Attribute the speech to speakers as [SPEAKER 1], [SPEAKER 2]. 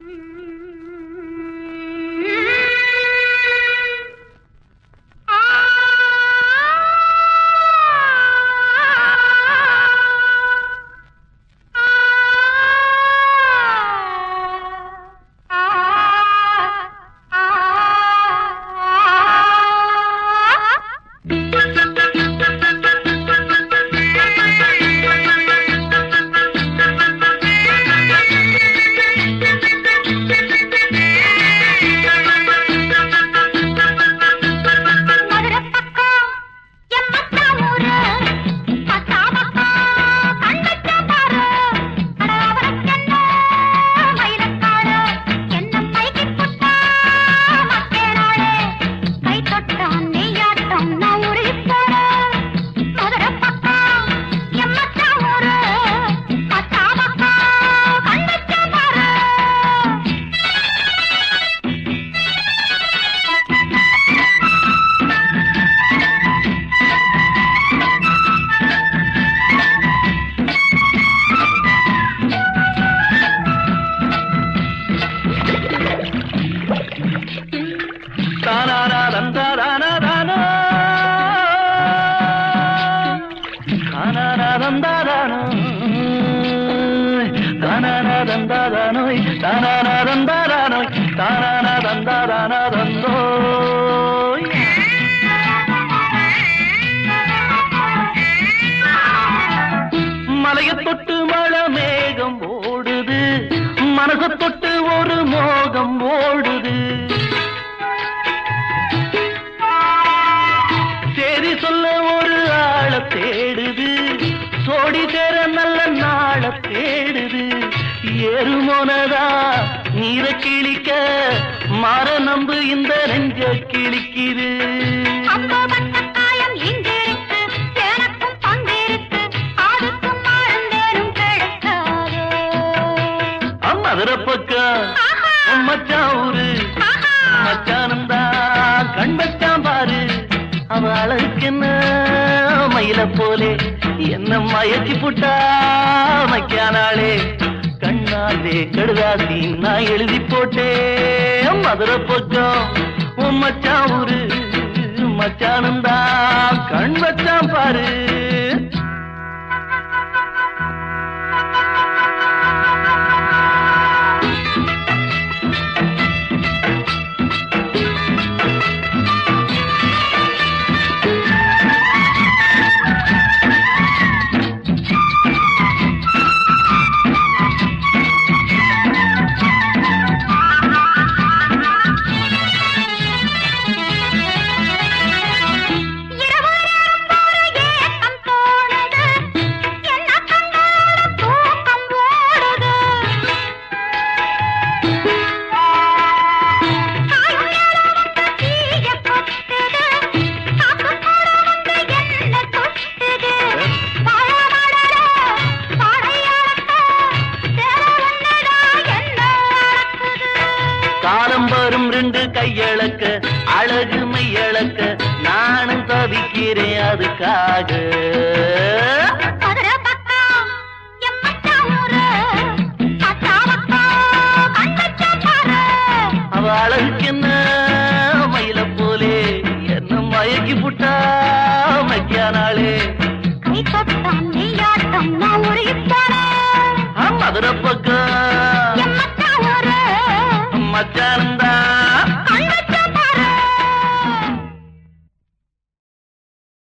[SPEAKER 1] 嗯嗯。தந்தாதானோய் தானானா தந்தாதானோய் தானானா தந்தாதானா தந்தோய். மலைய தொட்டு மழை மேகம் ஓடுது. மனச தொட்டு ஒரு மோகம் ஓடுது. சோடி சேர நல்ல நாள தேடுது. ஏறுமோனதா நீர கிழிக்க மாற நம்பு இந்த நெஞ்ச கிழிக்குது.
[SPEAKER 2] அம்போ பட்ட காயம் இங்கிருக்கு எனக்கும் பங்கிருக்கு அதுக்கும் மறந்தேனும் கிடைக்காது.
[SPEAKER 1] மதுர பக்கம் உன் மச்சான் ஊரு. மச்சானம் தான் கண் வச்சான் பாரு. அவ அழகுக்கு என்ன மயில போலே என்ன மயக்கி புட்டா மக்கானாளே கண்ணாலே கடுதாசி நான் எழுதி போட்டேன். மதுர பக்கம் உன் மச்சான் ஊரு மச்சானம் கண் வச்சான் பாரு. வரும் கையளக்க அழகு மையளக்க நானும் தவிக்கிறேன் அதுக்காக.